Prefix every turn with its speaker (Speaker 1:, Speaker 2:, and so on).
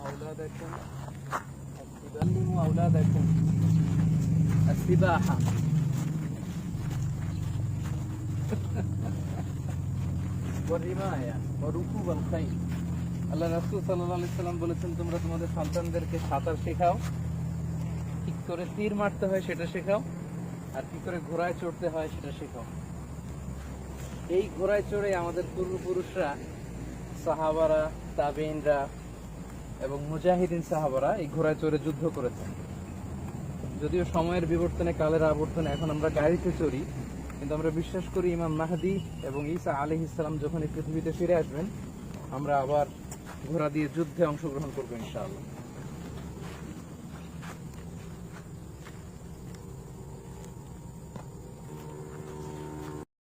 Speaker 1: أولادكم علموا أولادكم السباحة والرماية وركوب الخيل আল্লাহ রাসূল সাল্লাল্লাহু আলাইহি সাল্লাম বলেছেন তোমরা তোমাদের সন্তানদেরকে সাঁতার শেখাও কি করে তীর মারতে হয় সেটা শেখাও আর কি করে ঘোড়ায় চড়তে হয় সেটা শেখাও এই ঘোড়ায় চড়ে আমাদের পূর্বপুরুষরা সাহাবারা তাবেইনরা এবং মুজাহিদিন সাহাবারা এই ঘোড়ায় চড়ে যুদ্ধ করেছেন। যদিও সময়ের বিবর্তনে কালের আবর্তনে এখন আমরা গাড়িতে চড়ি, কিন্তু আমরা বিশ্বাস করি ইমাম মাহাদি এবং ঈসা আলী ইসলাম যখন এই পৃথিবীতে ফিরে আসবেন, আমরা আবার ঘোড়া দিয়ে যুদ্ধে অংশগ্রহণ করব ইনশাআল্লাহ।